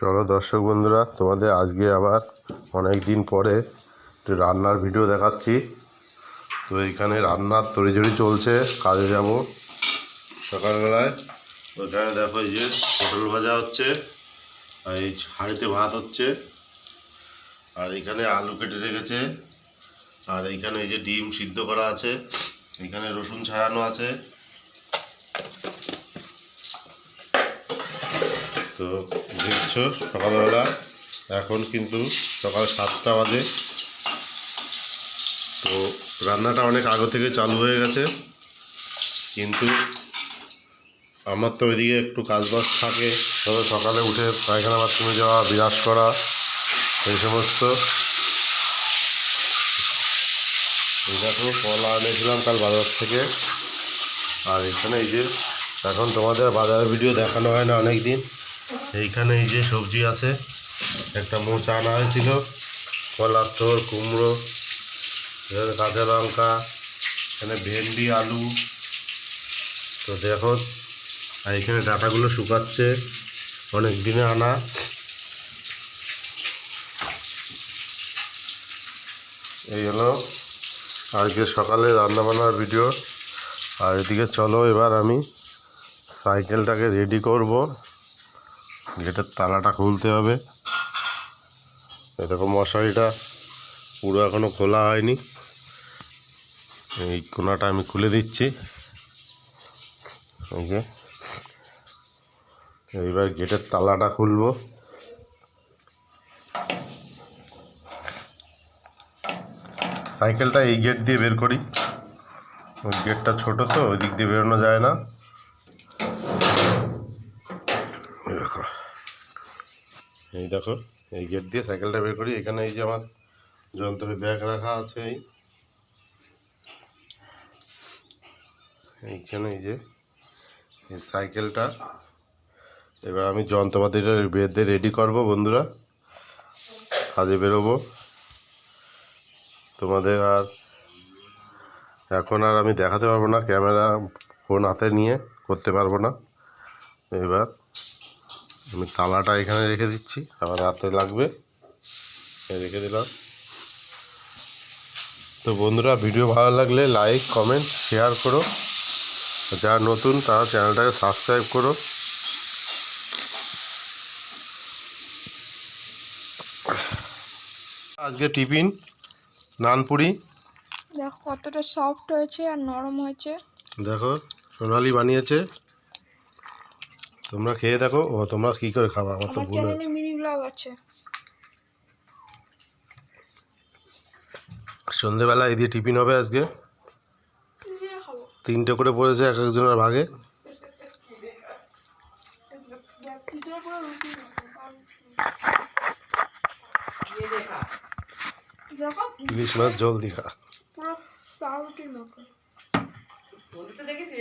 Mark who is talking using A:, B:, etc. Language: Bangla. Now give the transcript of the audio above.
A: চলো দর্শক বন্ধুরা, তোমাদের আজকে আবার অনেক দিন পরে একটু রান্নার ভিডিও দেখাচ্ছি। তো এইখানে রান্নার তড়িজড়ি চলছে, কাজে যাব সকালবেলায়। ওইখানে দেখো এই যে পটল ভাজা হচ্ছে, আর এই হাঁড়িতে ভাত হচ্ছে। আর এইখানে আলু কেটে রেখেছে, আর এইখানে এই যে ডিম সিদ্ধ করা আছে এইখানে রসুন ছাড়ানো আছে। তো দেখছ সকালবেলা। এখন কিন্তু সকাল সাতটা বাজে। তো রান্নাটা অনেক আগে থেকে চালু হয়ে গেছে। কিন্তু আমার তো ওইদিকে একটু কাজবাজ থাকে। তবে সকালে উঠে পায়খানা বাথরুমে যাওয়া বিরাজ করা, এই সমস্ত। দেখো, কলা এনেছিলাম কাল বাজার থেকে। আর এখানে এই যে, এখন তোমাদের বাজারের ভিডিও দেখানো হয় না অনেক দিন এইখানে এই যে সবজি আছে, একটা মোচা আনা হয়েছিল কলার থোর কুমড়ো কাঁচা লঙ্কা, এখানে ভেন্ডি, আলু। তো দেখো, আর এখানে ডাটাগুলো শুকাচ্ছে, অনেক দিনে আনা। এই হলো আজকে সকালে রান্নাবান্নার ভিডিও আর এদিকে চলো এবার আমি সাইকেলটাকে রেডি করব। গেটের তালাটা খুলতে হবে। দেখো মশারিটা পুরো এখনও খোলা হয়নি। এই কোনাটা আমি খুলে দিচ্ছি। এই যে, এইবার গেটের তালাটা খুলবো। সাইকেলটা এই গেট দিয়ে বের করি। ওই গেটটা ছোট তো, ওই দিক দিয়ে বেরোনো যায় না। দেখো। এই দেখো, এই গেট দিয়ে সাইকেলটা বের করি। এখানে এই যে আমার যন্ত্রের ব্যাগ রাখা আছে এই। এইখানে এই যে এই সাইকেলটা। এবার আমি যন্ত্রপাতিটা বেঁধে রেডি করব বন্ধুরা। কাজে বেরোবো। তোমাদের আর এখন আর আমি দেখাতে পারব না, ক্যামেরা ফোন হাতে নিয়ে করতে পারব না। এবার আমি তালাটা এখানে রেখে দিচ্ছি আমার হাতে লাগবে। রেখে দিলাম। তো বন্ধুরা ভিডিও ভালো লাগলে লাইক কমেন্ট শেয়ার করো। যারা নতুন তারা চ্যানেলটাকে সাবস্ক্রাইব করো। আজকে টিফিন নানপুরি।
B: দেখো কতটা সফট হয়েছে আর নরম হয়েছে।
A: দেখো সোনালি বানিয়েছে। তোমরা খেয়ে দেখো ও তোমরা কি করে খাবা আমার তো ভুল হচ্ছে
B: মিনি ব্লগ আছে।
A: সন্ধেবেলা এই দিয়ে টিফিন হবে আজকে।
B: কি দিয়ে খাব
A: তিনটে করে পড়েছে এক একজনের ভাগে। ইলিশ মাছ জল দীঘা।
C: দেখেছি